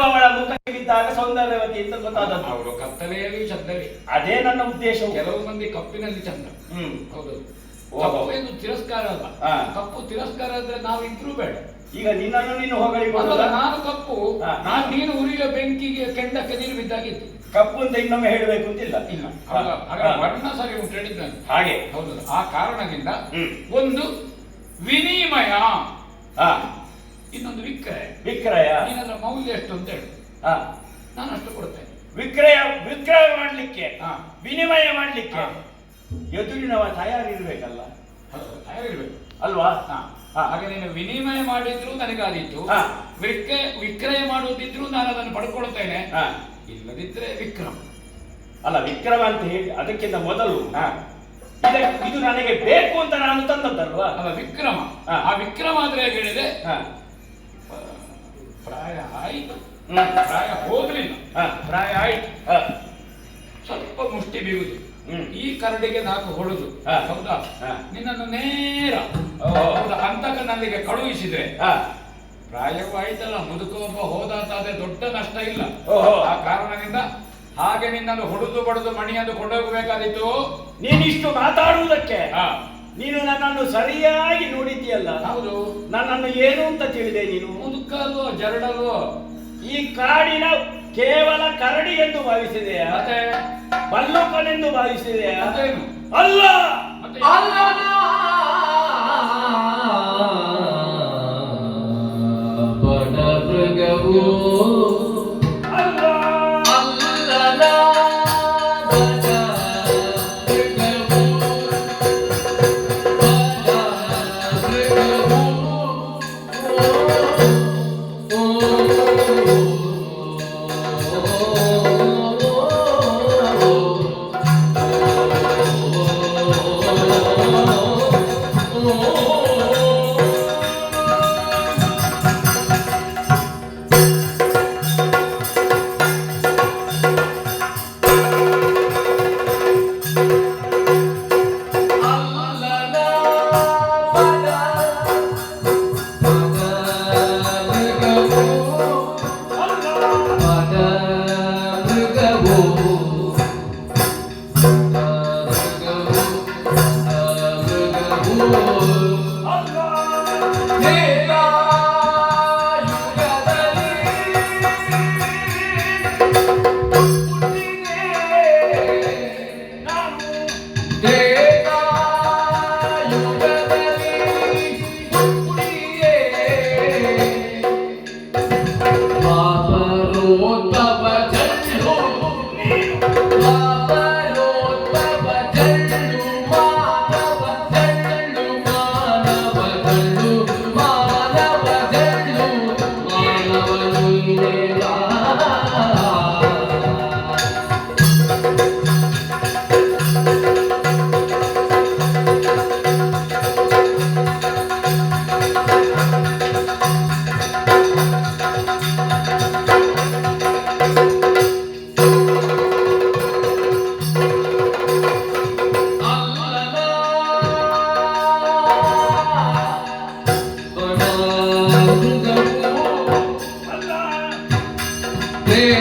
ಅವಳ ಮುಖ ಬಿದ್ದಾಗ ಸೌಂದರ್ಯವತಿ ಅಂತ ಗೊತ್ತಾದದ್ದು? ಅವರು ಕತ್ತಲೆಯಲ್ಲಿ ಚಂದವೇ. ಅದೇ ನನ್ನ ಉದ್ದೇಶ ಕೆಲವು ಮಂದಿ ಕಪ್ಪಿನಲ್ಲಿ ಚಂದ. ಹ್ಮ್. ಹೌದು. ಕಪ್ಪು ಎಂದು ತಿರಸ್ಕಾರ ಅಲ್ಲ. ಕಪ್ಪು ತಿರಸ್ಕಾರ ಆದ್ರೆ ನಾವು ಇದ್ರೂ ಬೇಡ. ಈಗ ನಿನ್ನನ್ನು ನೀನು ಹೋಗಲಿ ಅಲ್ಲ ನಾನು ಕಪ್ಪು. ನಾನು ನೀನು ಉರಿಯುವ ಬೆಂಕಿಗೆ ಕೆಂಡಕ್ಕೆ ನೀರು ಬಿದ್ದಾಗಿತ್ತು. ಕಪ್ಪು ಅಂತ ಇನ್ನೊಮ್ಮೆ ಹೇಳಬೇಕು ಅಂತಿಲ್ಲ. ಇಲ್ಲ. ವರ್ಣ ಸರಿ ಉಂಟು ಹೇಳಿದ್ದಾನೆ. ಹಾಗೆ. ಹೌದು. ಆ ಕಾರಣದಿಂದ ಒಂದು ವಿನಿಮಯ. ವಿಕ್ರಯ. ನೀನದ್ರ ಮೌಲ್ಯ ಎಷ್ಟು ಅಂತ ಹೇಳಿ. ಹಾ. ನಾನು ಅಷ್ಟು ಕೊಡ್ತೇನೆ. ವಿಕ್ರಯ ವಿಕ್ರಯ ಮಾಡಲಿಕ್ಕೆ ಹಾ. ವಿನಿಮಯ ಮಾಡಲಿಕ್ಕೆ. ಎದುರಿನವ ತಯಾರಿರ್ಬೇಕಲ್ಲ. ತಯಾರಿರ್ಬೇಕು. ಅಲ್ವಾ? ಹಾ. ಹಾಗೆ ನೀನು ವಿನಿಮಯ ಮಾಡಿದ್ರು ನನಗಾದೀತು ಹಾ. ವಿಕ್ರಯ ವಿಕ್ರಯ ಮಾಡುವುದಿದ್ರು ನಾನು ಅದನ್ನು ಪಡ್ಕೊಳ್ತೇನೆ. ಹಾ. ಇಲ್ಲದಿದ್ರೆ ವಿಕ್ರಮ. ಅಲ್ಲ ವಿಕ್ರಮ ಅಂತ ಹೇಳಿ ಅದಕ್ಕಿಂತ ಮೊದಲು ಇದು ನನಗೆ ಬೇಕು ಅಂತ ನಾನು ತಂದದ್ದಲ್ವಾ? ಅಲ್ಲ ವಿಕ್ರಮ. ಆ ವಿಕ್ರಮ ಆದ್ರೆ ಹೇಗೆ ಹೇಳಿದೆ ಪ್ರಾಯ ಆಯ್ತು. ಪ್ರಾಯ ಹೋಗ್ಲಿಲ್ಲ ಹಾ. ಪ್ರಾಯ ಆಯ್ತು. ಸ್ವಲ್ಪ ಮುಷ್ಟಿ ಬೀಗುದು. ಈ ಕರಡಿಗೆ ನಾಲ್ಕು ಹೊಡೆದು. ಹೌದಾ. ನಿನ್ನನ್ನು ನೇರ ಅಂತಕನಲ್ಲಿಗೆ ಕಳುಹಿಸಿದ್ರೆ ಹಾ. ಪ್ರಾಯವೂ ಆಯ್ತಲ್ಲ ಮುದುಕೊಬ್ಬ ಹೋದಾತಾದ್ರೆ ದೊಡ್ಡ ನಷ್ಟ ಇಲ್ಲ. ಆ ಕಾರಣದಿಂದ ಹಾಗೆ ನಿನ್ನನ್ನು ಹೊಡೆದು ಬಡದು ಮಣಿಯನ್ನು ಕೊಂಡೋಗಬೇಕಾದಿತ್ತು ನೀನಿಷ್ಟು ಮಾತಾಡುವುದಕ್ಕೆ ಹಾ. ನೀನು ನನ್ನನ್ನು ಸರಿಯಾಗಿ ನೋಡಿದ್ದೀಯಲ್ಲ? ಹೌದು. ನನ್ನನ್ನು ಏನು ಅಂತ ತಿಳಿದೆ ನೀನು? ಮುದುಕಲ್ವೋ ಜರಡಲ್ವೋ ಈ ಕಾಡಿನ ಕೇವಲ ಕರಡಿ ಎಂದು ಭಾವಿಸಿದೆ. ಮತ್ತೆ? ಬಲ್ಲುಕನೆಂದು ಭಾವಿಸಿದೆಯಾ ಅಲ್ಲ! ಅಲ್ಲ ಅಯ್ಯ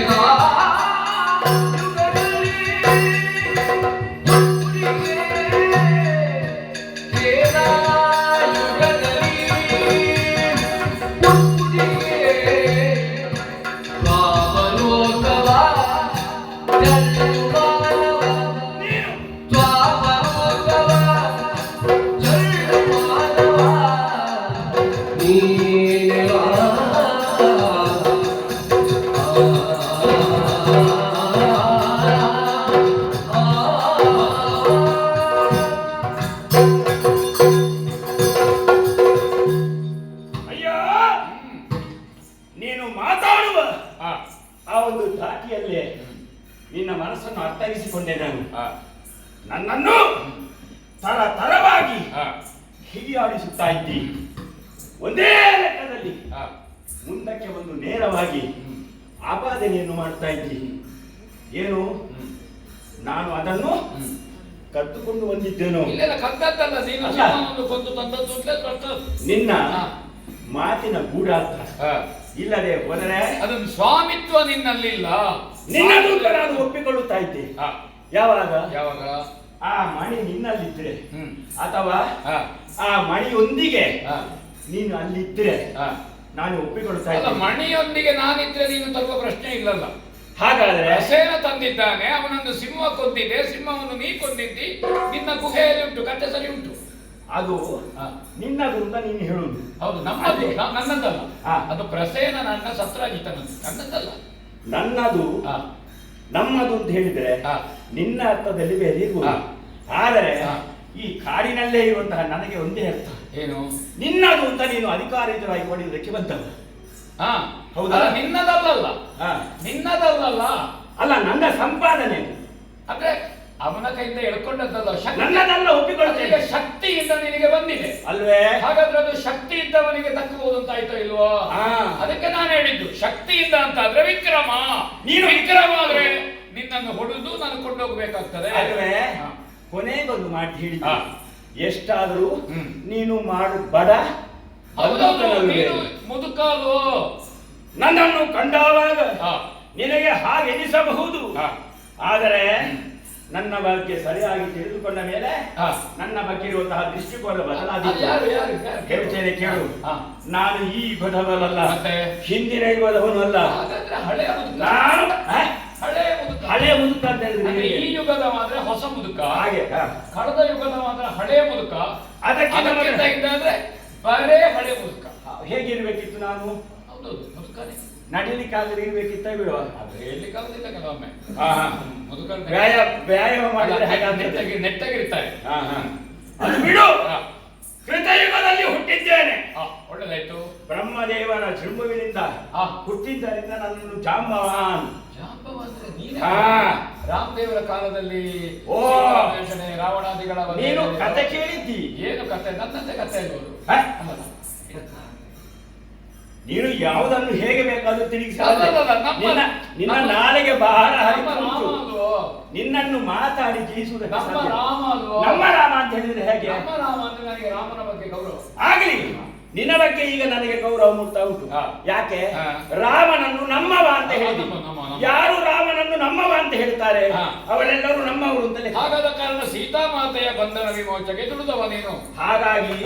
ಒಂದೇ ಲೆಕ್ಕದಲ್ಲಿ ಮುಂದಕ್ಕೆ ಒಂದು ನೇರವಾಗಿ. ಆಪಾದನೆಯನ್ನು ಮಾಡ್ತಾ ಇದ್ದೀನಿ ಏನು? ನಾನು ಅದನ್ನು. ಕದ್ದುಕೊಂಡು ಬಂದಿದ್ದೇನೋ? ನಿನ್ನ ಮಾತಿನ ಗೂಢಾರ್ಥ. ಇಲ್ಲದೆ ಹೋದರೆ ಅದನ್ನು ಸ್ವಾಮಿತ್ವ ನಿನ್ನಲ್ಲಿಲ್ಲ. ನಿನ್ನದು ನಾನು ಒಪ್ಪಿಕೊಳ್ಳುತ್ತಾ ಇದ್ದೆ. ಯಾವಾಗ? ಯಾವಾಗ? ಆ ಮಣಿ ನಿನ್ನಲ್ಲಿದ್ರೆ ಅಥವಾ ಆ ಮಣಿಯೊಂದಿಗೆ ನೀನು ಅಲ್ಲಿದ್ರೆ ಹಾ. ನಾನು ಒಪ್ಪಿಕೊಳ್ತಾ ಅಲ್ಲ ಇದ್ದೆ ಮಣಿಯೊಂದಿಗೆ ನಾನಿದ್ರೆ ನೀನು ತರುವ ಪ್ರಶ್ನೆ ಇಲ್ಲಲ್ಲ ಹಾಗಾದ್ರೆ ರಸೇನ ತಂದಿದ್ದಾನೆ ಅವನೊಂದು ಸಿಂಹ ಕೊಂದಿದೆ ಸಿಂಹವನ್ನು ನೀ ಕೊಂದಿದ್ದಿ ನಿನ್ನ ಗುಹೆಯಲ್ಲಿ ಉಂಟು ಕತ್ತೆ ಸರಿ ಉಂಟು ಅದು ಹಾ. ನಿನ್ನದು ಅಂತ ನೀನು ಹೇಳುದು ಹೌದು ನಮ್ಮದು. ನ- ನನ್ನದಲ್ಲ ಹಾ. ಅದು ಪ್ರಸೇನ ನನ್ನ ಸತ್ರಾಜಿತನದ್ದು ನನ್ನದಲ್ಲ ನನ್ನದು ಹಾ, ನಮ್ಮದು ಅಂತ ಹೇಳಿದ್ರೆ ಹಾ. ನಿನ್ನ ಅರ್ಥದಲ್ಲಿ ಬೇರೆ ಇರ್ಬೋದು ಹಾ. ಆದರೆ ಹಾ. ಈ ಕಾಡಿನಲ್ಲೇ ಇರುವಂತಹ ನನಗೆ ಒಂದೇ ಅರ್ಥ. ಏನು? ನಿನ್ನದು ಅಂತ ನೀನು ಅಧಿಕಾರಿತರಾಗಿ ಹೊಡೆಯುವುದಕ್ಕೆ ಬಂದವ. ಹಾ ಹೌದಾ? ಹಾ. ನಿನ್ನದಲ್ಲಲ್ಲ. ಅಲ್ಲ ನನ್ನ ಸಂಪಾದನೆ. ಅಂದ್ರೆ ಅವನ ಕೈಯಿಂದ ಎಳ್ಕೊಂಡದ್ದಲ್ಲ ನನ್ನದಲ್ಲ ಒಪ್ಪಿಕೊಳ್ಳುತ್ತೆ ಶಕ್ತಿ ಶಕ್ತಿಯಿಂದ ನಿನಗೆ ಬಂದಿದೆ. ಅಲ್ವೇ? ಹಾಗಾದ್ರೆ ಅದು ಶಕ್ತಿ ಇದ್ದವನಿಗೆ ತಕ್ಕಬಹುದು ಅಂತ ಆಯ್ತೋ ಇಲ್ವೋ? ಹಾ. ಅದಕ್ಕೆ ನಾನು ಹೇಳಿದ್ದು ಶಕ್ತಿಯಿಂದ ಅಂತ ಆದ್ರೆ ವಿಕ್ರಮ. ನೀನು ವಿಕ್ರಮ ಆದ್ರೆ ನಿನ್ನನ್ನು ಹೊಡೆದು ನಾನು ಕೊಂಡೋಗ್ಬೇಕಾಗ್ತದೆ. ಅಲ್ವೇ? ಹಾ. ಕೊನೆಗೊಂದು ಮಾತು ಹೇಳಿ ಹಾ. ಎಷ್ಟಾದರೂ ಹ್ಮ್. ನೀನು ಮಾಡು ಬಡ ಮುದುಕಾಲೋ ನೀನು ಮುದುಕಾಲು ನನ್ನನ್ನು ಕಂಡಾವಾಗ ಹಾ. ನಿನಗೆ ಹಾಗೆ ಎನಿಸಬಹುದು ಹಾ. ಆದರೆ ನನ್ನ ಬಗ್ಗೆ ಸರಿಯಾಗಿ ತಿಳಿದುಕೊಂಡ ಮೇಲೆ ಹಾ. ನನ್ನ ಬಗ್ಗೆ ಇರುವಂತಹ ದೃಷ್ಟಿಕೋನ ಅದು ಯಾರು ಯಾರು? ಹೇಳ್ತೇನೆ ಕೇಳು ಹಾ. ನಾನು ಈ ಯುಗದವನಲ್ಲ ಮತ್ತೆ? ಹಿಂದಿನ ಯುಗದವನು ಅಲ್ಲ ಹಾಗಾದ್ರೆ ಹಳೆಯ ಮುದುಕ ನಾನು ಹಳೆ ಹಳೆಯ ಮುದುಕ ಹಳೆಯ ಮುದುಕ ಈ ನಿನಗೆ. ಯುಗದ ಮಾತ್ರ ಹೊಸ ಮುದುಕ ಹಾಗೆ. ಕಳೆದ ಯುಗದ ಮಾತ್ರ ಹಳೆಯ ಮುದುಕ ಅದಕ್ಕಿಂತ ಅಂದ್ರೆ ಬರೇ ಹಳೆ ಮುದುಕ ಹೇಗಿರ್ಬೇಕಿತ್ತು ನಾನು ಹೌದೌದು ಮುದುಕನೇ ನಡಿಲಿಕ್ಕಾದ್ರೆ ಇರ್ಬೇಕಿತ್ತ ಬಿಡುವ ಅದು ಹೇಳಲಿಕ್ಕೆ ಆಗುದಿಲ್ಲ ಕೆಲವೊಮ್ಮೆ ಹಾ, ಹಾ. ಮುದುಕ ವ್ಯಾಯಾಮ ವ್ಯಾಯಾಮ ಮಾಡಿದ್ರೆ ನೆಟ್ಟಗಿರ್ತಾರೆ. ಅದು ಬಿಡು. ಕೃತಯುಗದಲ್ಲಿ ಹುಟ್ಟಿದ್ದೇನೆ ಒಳ್ಳೆದಾಯ್ತು ಬ್ರಹ್ಮದೇವನ ಜೃಂಭುವಿನಿಂದ. ಹುಟ್ಟಿದ್ದರಿಂದ ನನ್ನನ್ನು ಜಾಂಬವಾನ್ ಜಾಂಬವಾನ್ ಅಂದ್ರೆ. ರಾಮದೇವರ ಕಾಲದಲ್ಲಿ ರಾವಣಾದಿಗಳ ನೀನು. ಕತೆ ಕೇಳಿದ್ದಿ. ಏನು ಕತೆ? ನನ್ನಂತೆ ಕತೆ ಇರ್ಬೋದು. ನೀನು ಯಾವುದನ್ನು ಹೇಗೆ ಬೇಕಾದ್ರೂ ತಿರುಗಿಸ ನಿನ್ನ ನಾಲಿಗೆ ಬಹಳ ನಿನ್ನನ್ನು ಮಾತಾಡಿ ಜಯಿಸುವುದಕ್ಕೆ ನಮ್ಮ ರಾಮ ಅಂತ ಹೇಳಿದ್ರೆ ಹೇಗೆ? ನಮ್ಮ ರಾಮ ಅಂದ್ರೆ ನನಗೆ ರಾಮನ ಬಗ್ಗೆ ಗೌರವ. ಆಗಲಿ. ನಿನ್ನ ಬಗ್ಗೆ ಈಗ ನನಗೆ ಗೌರವ ಮೂಡ್ತಾ ಉಂಟು. ಯಾಕೆ? ರಾಮನನ್ನು ನಮ್ಮವ ಅಂತ ನಮ್ಮ. ಯಾರು ಅಂತ ಹೇಳ್ತಾರೆ. ಅವರೆಲ್ಲರೂ ನಮ್ಮವರು ಅಂತಲೇ. ಹಾಗಾದ ಕಾರಣ ಸೀತಾಮಾತೆಯ ಬಂಧನ ವಿಮೋಚಕ್ಕೆ ದುಡಿದವ ನೀನು. ಹಾಗಾಗಿ.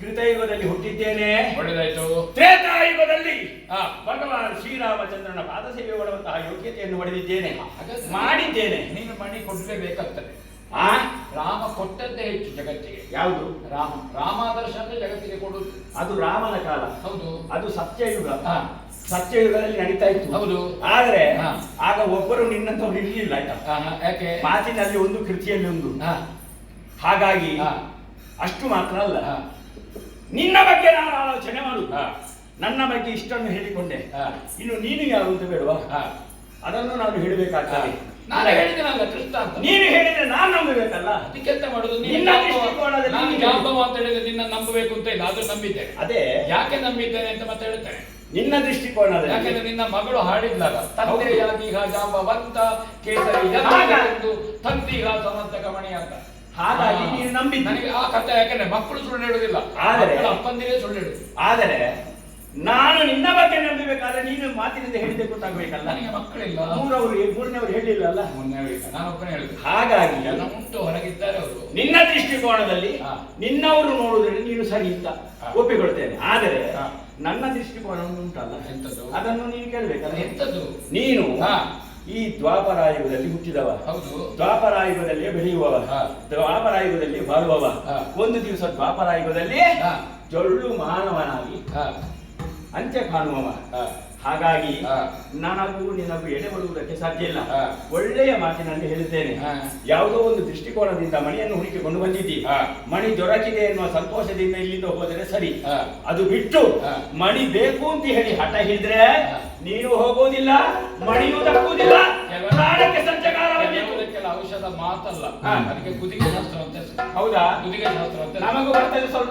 ಕೃತಯುಗದಲ್ಲಿ ಹುಟ್ಟಿದ್ದೇನೆ. ಒಳ್ಳೆದಾಯ್ತು. ತ್ರೇತಾಯುಗದಲ್ಲಿ. ಭಗವಾನ್ ಶ್ರೀರಾಮಚಂದ್ರನ ಪಾದ ಸೇವೆ ಮಾಡುವಂತಹ ಯೋಗ್ಯತೆಯನ್ನು ಪಡೆದಿದ್ದೇನೆ. ಹಾಗಾದ್ರೆ ಮಾಡಿದ್ದೇನೆ. ನೀನು ಮಣಿ ಕೊಡಲೇಬೇಕಾಗ್ತದೆ ಆ? ರಾಮ ಕೊಟ್ಟದ್ದೇ ಹೆಚ್ಚು ಜಗತ್ತಿಗೆ. ಯಾವುದು? ರಾಮ ರಾಮಾದರ್ಶ ಅಂದ್ರೆ ಜಗತ್ತಿಗೆ ಕೊಡುದು ಅದು ರಾಮನ ಕಾಲ. ಹೌದು. ಅದು ಸತ್ಯಯುಗ. ಸತ್ಯಯುಗದಲ್ಲಿ ನಡೀತಾ ಇತ್ತು. ಹೌದು. ಆದರೆ. ಆಗ ಒಬ್ಬರು ನಿನ್ನಂತವ್ರು ಇರಲಿಲ್ಲ ಆಯ್ತಾ? ಯಾಕೆ? ಮಾತಿನಲ್ಲಿ ಒಂದು ಕೃತಿಯಲ್ಲಿ ಒಂದು. ಹಾಗಾಗಿ ಅಷ್ಟು ಮಾತ್ರ ಅಲ್ಲ. ನಿನ್ನ ಬಗ್ಗೆ ನಾನು ಆಲೋಚನೆ ಮಾಡು. ನನ್ನ ಬಗ್ಗೆ ಇಷ್ಟನ್ನು ಹೇಳಿಕೊಂಡೆ. ಇನ್ನು ನೀನು ಯಾರು ಅಂತ ಬೇಡವಾ. ಅದನ್ನು ನಾನು ಹೇಳಬೇಕಾಗ್ತದೆ. ನಾನು ಹೇಳಿದ್ದೀನಲ್ಲ ಅಂತ ನೀನು ಹೇಳಿದ್ರೆ ನಾನು ನಂಬಬೇಕಲ್ಲ? ಅದಕ್ಕೆ ಎಂತ ಮಾಡುದು ನೀನು ನಿನ್ನ ದೃಷ್ಟಿಕೋನದಲ್ಲಿ ನಾನು ನೀನು ಜಾಂಬವ ಅಂತ ಹೇಳಿದ್ರೆ ನಿನ್ನ ನಂಬಬೇಕು ಅಂತ ಇಲ್ಲ ಅದು ನಂಬಿದ್ದೇನೆ ಅದೇ. ಯಾಕೆ ನಂಬಿದ್ದೇನೆ ಅಂತ ಮತ್ತೆ ಹೇಳ್ತೇನೆ. ನಿನ್ನ ದೃಷ್ಟಿಕೋನದಲ್ಲಿ. ಯಾಕೆಂದ್ರೆ ನಿನ್ನ ಮಗಳು ಹಾಡಿದ್ಲಲ್ಲ ತಂದೆಯಾಗಿ ಜಾಂಬವಂತ ಕೇಸರಿ ಎಂದು ತಂದೀಗ ಸಮಂತ ಮಣಿ ಅಂತ. ಹಾಗಾಗಿ. ನೀನು ನಂಬಿದ್ದಿ. ನನಗೆ ಆ ಕಥೆ ಯಾಕೆಂದ್ರೆ ಮಕ್ಕಳು ಸುಳ್ಳು ಹೇಳುದಿಲ್ಲ ಆದರೆ- ಅಪ್ಪಂದಿರೇ ಸುಳ್ಳು ಹೇಳುದು. ಆದರೆ ನಾನು ನಿನ್ನ ಬಗ್ಗೆ ನಂಬಬೇಕಾದ್ರೆ ನೀನು ಮಾತಿನಿಂದ ಹೇಳಿದೆ ಗೊತ್ತಾಗ್ಬೇಕಲ್ಲ. ನನಗೆ ಮಕ್ಕಳಿಲ್ಲ ಮೂರವರು ಮೂರನೇವರು ಹೇಳಿಲ್ಲ ಅಲ್ಲ ಮೊನ್ನೆ ನಾನು ಒಬ್ಬನೇ ಹೇಳುದು ಹಾಗಾಗಿ ಎಲ್ಲ ಉಂಟು ಹೊರಗಿದ್ದಾರೆ ಅವರು. ನಿನ್ನ ದೃಷ್ಟಿಕೋನದಲ್ಲಿ. ನಿನ್ನವರು ನೋಡುವುದರಲ್ಲಿ ನೀನು ಸರಿ ಇಲ್ಲ. ಹಾ. ಒಪ್ಪಿಕೊಳ್ತೇನೆ. ಆದರೆ. ನನ್ನ ದೃಷ್ಟಿಕೋನ ಉಂಟಲ್ಲ. ಎಂತದ್ದು? ಅದನ್ನು ನೀನು ಕೇಳಬೇಕಲ್ಲ. ಎಂತದ್ದು ನೀನು. ಈ ದ್ವಾಪರಾಯುಗದಲ್ಲಿ ಹುಟ್ಟಿದವ. ಹೌದು. ದ್ವಾಪರಾಯುಗದಲ್ಲಿ ಬೆಳೆಯುವವ. ದ್ವಾಪರಾಯುಗದಲ್ಲಿ ಬಾಳುವವ ಒಂದು ದಿವಸ ದ್ವಾಪರಾಯುಗದಲ್ಲಿ. ಜೊಳ್ಳು ಮಾನವನಾಗಿ ಅಂತ್ಯ ಕಾಣುವವ. ಹಾಗಾಗಿ. ನನಗೂ ನಿನಗೂ ಎಡೆ ಬರುವುದಕ್ಕೆ ಸಾಧ್ಯ ಇಲ್ಲ. ಒಳ್ಳೆಯ ಮಾತಿನಲ್ಲಿ ಹೇಳುತ್ತೇನೆ. ಯಾವುದೋ ಒಂದು ದೃಷ್ಟಿಕೋನದಿಂದ ಮಣಿಯನ್ನು ಹುಡುಕಿಕೊಂಡು ಬಂದಿದ್ದಿ. ಮಣಿ ದೊರಕಿದೆ ಎನ್ನುವ ಸಂತೋಷದಿಂದ ಇಲ್ಲಿಂದ ಹೋದರೆ ಸರಿ. ಅದು ಬಿಟ್ಟು. ಮಣಿ ಬೇಕು ಅಂತ ಹೇಳಿ ಹಠ ಹಿಡಿದ್ರೆ ನೀನು ಹೋಗೋದಿಲ್ಲ ಮಣಿಯೂ ತಪ್ಪುವುದಿಲ್ಲ ಔಷಧ ಮಾತಲ್ಲ ಅದಕ್ಕೆ ಕುದಿಗೆ ಶಾಸ್ತ್ರ ಅಂತ. ಹೌದಾ ಕುದಿಗೆ ಶಾಸ್ತ್ರ ಅಂತ. ನಮಗೂ ಬರ್ತದೆ ಸ್ವಲ್ಪ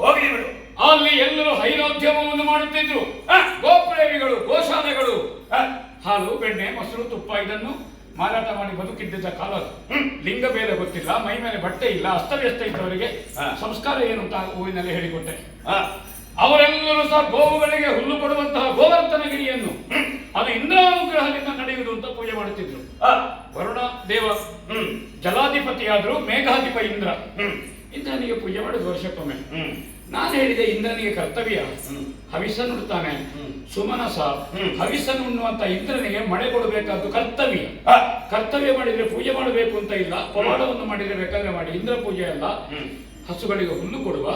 ಹೋಗ್ಲಿ ಬಿಡು. ಅಲ್ಲಿ ಎಲ್ಲರೂ ಹೈನೋದ್ಯಮವನ್ನು ಮಾಡುತ್ತಿದ್ರು. ಗೋಪ್ರೇಮಿಗಳು ಗೋಶಾಲೆಗಳು. ಹಾಲು ಬೆಣ್ಣೆ ಮೊಸರು ತುಪ್ಪ ಇದನ್ನು ಮಾರಾಟ ಮಾಡಿ ಬದುಕಿದ್ದ ಕಾಲ. ಲಿಂಗ ಭೇದ ಗೊತ್ತಿಲ್ಲ ಮೈ ಮೇಲೆ ಬಟ್ಟೆ ಇಲ್ಲ ಅಸ್ತವ್ಯಸ್ತ ಇದ್ದವರಿಗೆ. ಸಂಸ್ಕಾರ ಏನು ಅಂತ ಹೂವಿನಲ್ಲಿ ಹೇಳಿಕೊಟ್ಟೆ ಅವರೆಲ್ಲರೂ ಸಹ ಗೋವುಗಳಿಗೆ ಹುಲ್ಲು ಕೊಡುವಂತಹ ಗೋವರ್ಧನಗಿರಿಯನ್ನು ಗಿರಿಯನ್ನು. ಅದು ಇಂದ್ರಾನುಗ್ರಹದಿಂದ ನಡೆಯುವುದು ಅಂತ ಪೂಜೆ ಮಾಡುತ್ತಿದ್ರು. ವರುಣ ದೇವ ಜಲಾಧಿಪತಿಯಾದರೂ ಮೇಘಾಧಿಪ ಇಂದ್ರ. ಹ್ಮ್. ಇಂದ್ರನಿಗೆ ಪೂಜೆ ಮಾಡಿ ವರ್ಷಕ್ಕೊಮ್ಮೆ. ನಾನು ಹೇಳಿದೆ ಇಂದ್ರನಿಗೆ ಕರ್ತವ್ಯ. ಹವಿಸ ನುಡ್ತಾನೆ. ಸುಮನಸ. ಹವಿಸನ್ನು ಉಣ್ಣುವಂತ ಇಂದ್ರನಿಗೆ ಮಳೆ ಕೊಡಬೇಕಾದ್ದು ಕರ್ತವ್ಯ. ಕರ್ತವ್ಯ ಮಾಡಿದ್ರೆ ಪೂಜೆ ಮಾಡಬೇಕು ಅಂತ ಇಲ್ಲ. ಪವಾಡವನ್ನು ಮಾಡಿದ್ರೆ ಬೇಕಾದ್ರೆ ಮಾಡಿ. ಇಂದ್ರ ಪೂಜೆ ಅಲ್ಲ. ಹಸುಗಳಿಗೆ ಹುಲ್ಲು ಕೊಡುವ.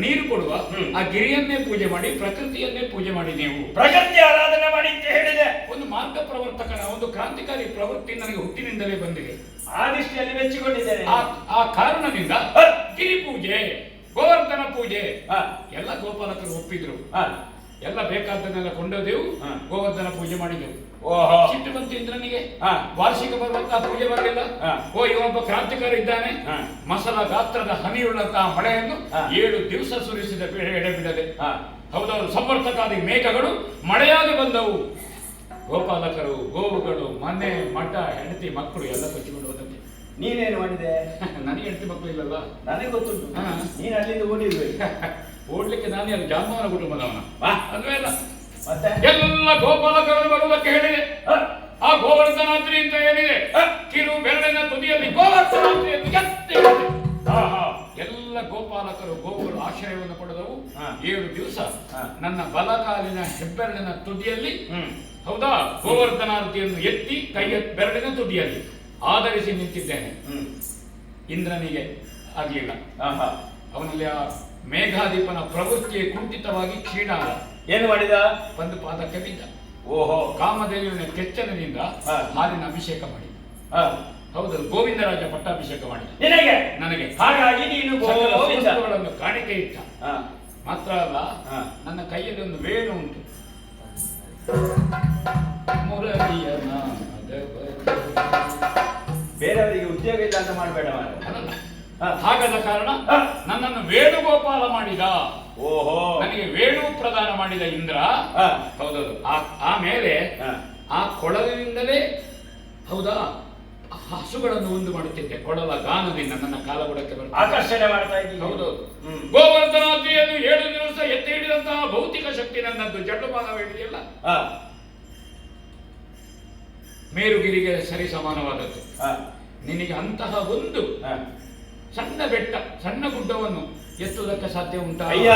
ನೀರು ಕೊಡುವ ಆ ಗಿರಿಯನ್ನೇ ಪೂಜೆ ಮಾಡಿ ಪ್ರಕೃತಿಯನ್ನೇ ಪೂಜೆ ಮಾಡಿ ನೀವು. ಪ್ರಕೃತಿ ಆರಾಧನೆ ಮಾಡಿ ಅಂತ ಹೇಳಿದೆ. ಒಂದು ಮಾರ್ಗ ಪ್ರವರ್ತಕನ ಒಂದು ಕ್ರಾಂತಿಕಾರಿ ಪ್ರವೃತ್ತಿ ನನಗೆ ಹುಟ್ಟಿನಿಂದಲೇ ಬಂದಿದೆ. ಆ ದೃಷ್ಟಿಯಲ್ಲಿ ಮೆಚ್ಚಿಕೊಂಡಿದ್ದೇನೆ. ಆ ಕಾರಣದಿಂದ. ಗಿರಿ ಪೂಜೆ ಗೋವರ್ಧನ ಪೂಜೆ. ಹಾ. ಎಲ್ಲ ಗೋಪಾಲಕರು ಒಪ್ಪಿದ್ರು. ಹಾ. ಎಲ್ಲ ಬೇಕಾದ್ದನ್ನೆಲ್ಲ ಕೊಂಡೋದೆವು. ಗೋವರ್ಧನ ಪೂಜೆ ಮಾಡಿದೆವು. ಓಹೋ. ಸಿಟ್ಟು ಬಂತು ಇಂದ್ರನಿಗೆ. ವಾರ್ಷಿಕ ಬರುವಂತಹ ಪೂಜೆ ಬರಲಿಲ್ಲ. ಹ. ಓ ಇವೊಬ್ಬ ಕ್ರಾಂತಿಕಾರ ಇದ್ದಾನೆ. ಹ. ಮಸಲ ಗಾತ್ರದ ಹನಿಯುಳ್ಳಂತಹ ಮಳೆಯನ್ನು. ಏಳು ದಿವಸ ಸುರಿಸಿದ ಎಡೆ ಬಿಡದೆ. ಹೌದೌದು ಸಮರ್ಥಕಾದಿ ಮೇಘಗಳು ಮಳೆಯಾಗಿ ಬಂದವು. ಗೋಪಾಲಕರು ಗೋವುಗಳು ಮನೆ ಮಠ ಹೆಂಡತಿ ಮಕ್ಕಳು ಎಲ್ಲ ಕೊಚ್ಚಿಕೊಂಡು ನೀನೇನು ಮಾಡಿದೆ? ನನಗೆ ಹೆಂಡತಿ ಮಕ್ಕಳು ಇಲ್ಲಲ್ಲ ನನಗೆ ಗೊತ್ತುಂಟು. ನೀನು ಅಲ್ಲಿಂದ ಓಡಿರ್ಬೇಕು. ಓಡ್ಲಿಕ್ಕೆ ನಾನು ಅಲ್ಲಿ ಜಾಂಬವನ ಕುಟುಂಬದವನ ವಾ. ಅಲ್ವೇ ಇಲ್ಲ ಮತ್ತೆ? ಎಲ್ಲ ಗೋಪಾಲಕರನ್ನು ಬರುವುದಕ್ಕೆ ಹೇಳಿದೆ. ಆ ಗೋವರ್ಧನಾತ್ರಿ ಅಂತ ಏನಿದೆ. ಕಿರು ಬೆರಳಿನ ತುದಿಯಲ್ಲಿ ಗೋವರ್ಧನಾತ್ರಿ ಎಂದು ಎಲ್ಲ ಗೋಪಾಲಕರು ಗೋವುಗಳು ಆಶ್ರಯವನ್ನು ಪಡೆದವು. ಹ. ಏಳು ದಿವಸ. ನನ್ನ ಬಲಕಾಲಿನ ಹೆಬ್ಬೆರಳಿನ ತುದಿಯಲ್ಲಿ ಹ್ಮ್. ಹೌದಾ? ಗೋವರ್ಧನಾರ್ತಿಯನ್ನು ಎತ್ತಿ ಕೈಯ ಬೆರಳಿನ ತುದಿಯಲ್ಲಿ. ಆಧರಿಸಿ ನಿಂತಿದ್ದೇನೆ. ಹ್ಮ್. ಇಂದ್ರನಿಗೆ ಆಗಲಿಲ್ಲ. ಅವನಲ್ಲಿ ಆ ಮೇಘಾಧಿಪನ ಪ್ರವೃತ್ತಿಯೇ ಕುಂಠಿತವಾಗಿ ಕ್ಷೀಣ. ಏನು ಮಾಡಿದ? ಬಂದು ಪಾದಕ್ಕೆ ಬಿದ್ದ. ಓಹೋ. ಕಾಮದೇವಿನ ಕೆಚ್ಚಲಿನಿಂದ. ಹಾಲಿನ ಅಭಿಷೇಕ ಮಾಡಿ. ಹಾ. ಹೌದು ಗೋವಿಂದರಾಜ ಪಟ್ಟಾಭಿಷೇಕ ಮಾಡಿದ. ನಿನಗೆ? ನನಗೆ. ಹಾಗಾಗಿ ನೀನು ಗೋವಿಂದಗಳನ್ನು ಕಾಣಿಕೆ ಇಟ್ಟ. ಮಾತ್ರ ಅಲ್ಲ. ನನ್ನ ಕೈಯಲ್ಲಿ ಒಂದು ವೇಣು ಉಂಟು. ಉದ್ಯೋಗ ಇಲ್ಲ ಅಂತ ಮಾಡಬೇಡ. ಹಾಗಾದ ಕಾರಣ. ನನ್ನನ್ನು ವೇಣುಗೋಪಾಲ ಮಾಡಿದ. ಓಹೋ. ನನಗೆ ವೇಣು ಪ್ರದಾನ ಮಾಡಿದ ಇಂದ್ರ. ಹೌದೌದು. ಆ- ಆಮೇಲೆ. ಆ ಕೊಳಲಿನಿಂದಲೇ ಹೌದಾ? ಹಸುಗಳನ್ನು ಒಂದು ಮಾಡುತ್ತಿದ್ದೆ. ಕೊಳಲ ಗಾನದಿಂದ ನನ್ನ ಕಾಲಗುಡಕ್ಕೆ ಆಕರ್ಷಣೆ ಮಾಡ್ತಾ ಇದ್ದೀನಿ ಹೌದು ಹ್ಮ್. ಗೋವರ್ಧನಾದ್ರಿಯನ್ನು ಏಳು ದಿವಸ ಎತ್ತಿ ಹಿಡಿದಂತಹ ಭೌತಿಕ ಶಕ್ತಿ ನನ್ನದ್ದು. ಜಡ್ಡು ಭಾಗವಿದೆಯಲ್ಲ ಹೇಳಿದೆಯಲ್ಲ ಮೇರುಗಿರಿಗೆ ಸರಿ ಸಮಾನವಾದದ್ದು. ನಿನಗೆ ಅಂತಹ ಒಂದು. ಸಣ್ಣ ಬೆಟ್ಟ ಸಣ್ಣ ಗುಡ್ಡವನ್ನು ಎತ್ತುವುದಕ್ಕೆ ಸಾಧ್ಯ ಉಂಟಾ? ಅಯ್ಯ.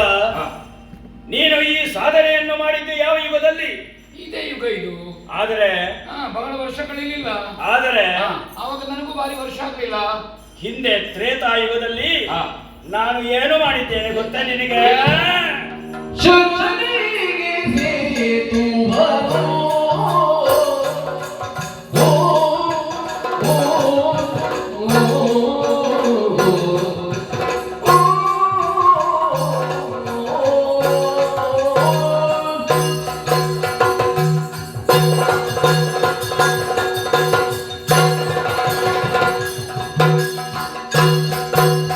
ನೀನು ಈ ಸಾಧನೆಯನ್ನು ಮಾಡಿದ್ದು ಯಾವ ಯುಗದಲ್ಲಿ? ಇದೇ ಯುಗ ಇದು. ಆದರೆ ಬಹಳ ವರ್ಷಗಳಿಲ್ಲ ಆದರೆ ಅವಾಗ ನನಗೂ ಭಾರಿ ವರ್ಷ ಆಗಲಿಲ್ಲ. ಹಿಂದೆ ತ್ರೇತಾ ಯುಗದಲ್ಲಿ ನಾನು ಏನು ಮಾಡಿದ್ದೇನೆ ಗೊತ್ತಾ ನಿನಗೆ?